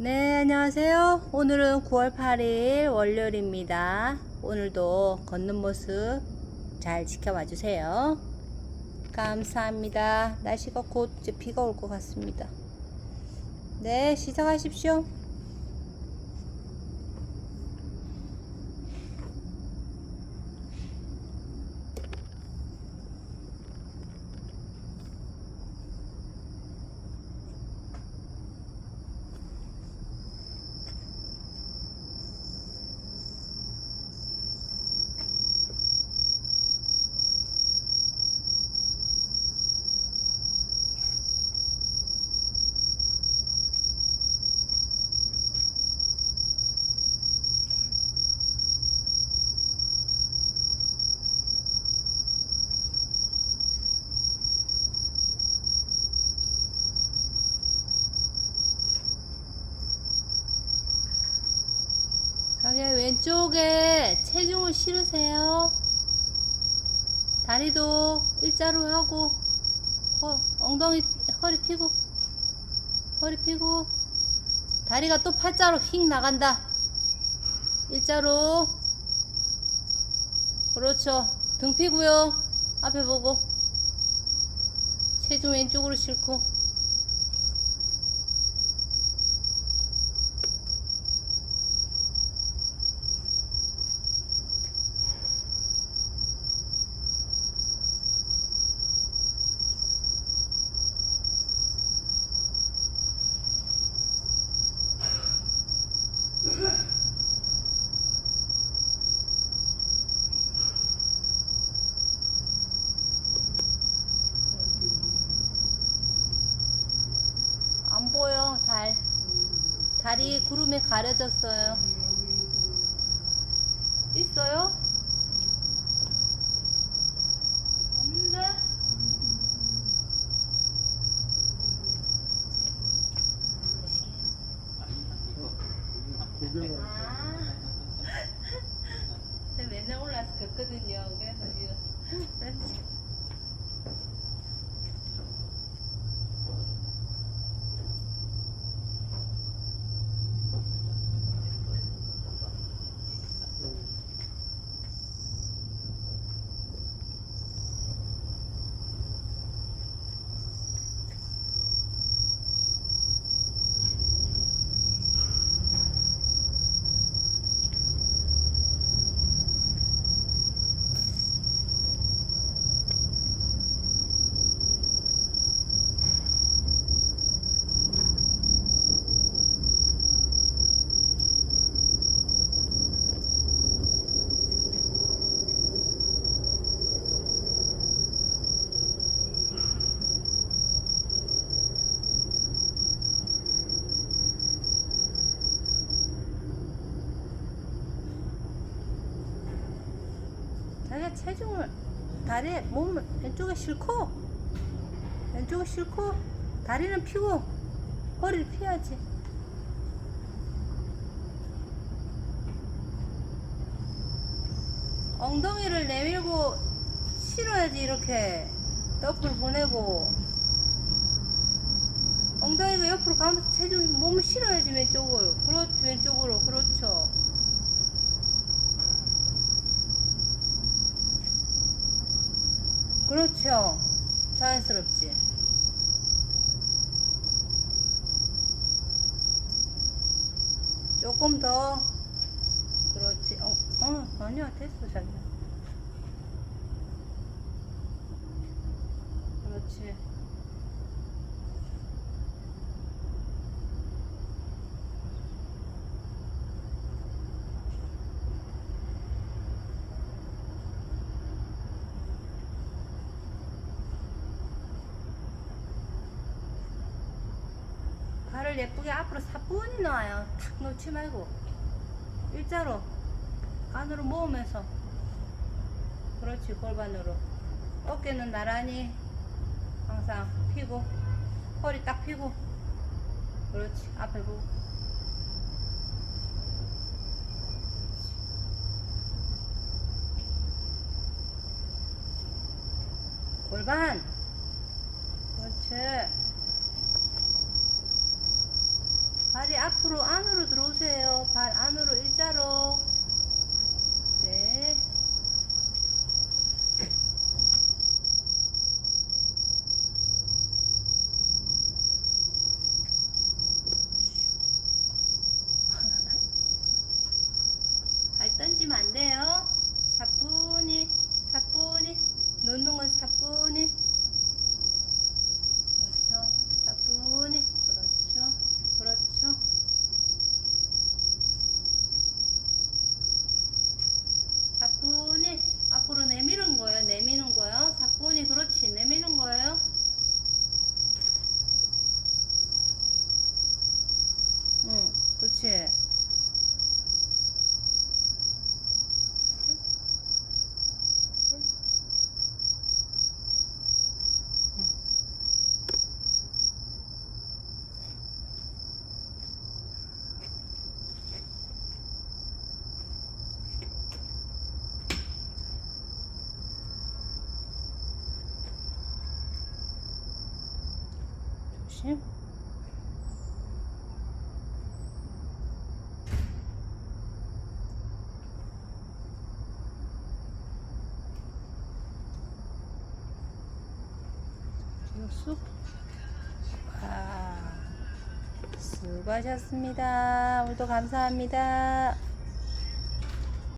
네, 안녕하세요. 오늘은 9월 8일 월요일입니다. 오늘도 걷는 모습 잘 지켜봐 주세요. 감사합니다. 날씨가 곧 이제 비가 올 것 같습니다. 네, 시작하십시오. 왼쪽에 체중을 실으세요. 다리도 일자로 하고, 허, 엉덩이, 허리 피고, 허리 피고, 다리가 또 팔자로 휙 나간다. 일자로. 그렇죠. 등 피고요. 앞에 보고. 체중 왼쪽으로 싣고. 안 보여, 달. 달이 구름에 가려졌어요. 있어요? 없는데? 아. 제가 맨날 올라서 걷거든요. 그래서 지금. 자기가 체중을 다리에 몸을 왼쪽에 싣고 왼쪽에 싣고 다리는 펴고 허리를 펴야지. 엉덩이를 내밀고 실어야지 이렇게 옆으로 보내고. 엉덩이가 옆으로 가면서 체중 몸을 실어야지 왼쪽으로 그렇 왼쪽으로. 그렇죠 그렇죠. 자연스럽지. 조금 더. 그렇지. 어, 어 아니야. 됐어, 자기야. 그렇지. 예쁘게 앞으로 사뿐히 놔요. 탁 놓지 말고. 일자로. 안으로 모으면서. 그렇지, 골반으로. 어깨는 나란히 항상 피고. 허리 딱 피고. 그렇지, 앞에 보고. 골반. 그렇지. 발이 앞 앞으로 안으로 들어오세요. 발 안으로 일자로. 60 육수 와 수고하셨습니다. 오늘도 감사합니다.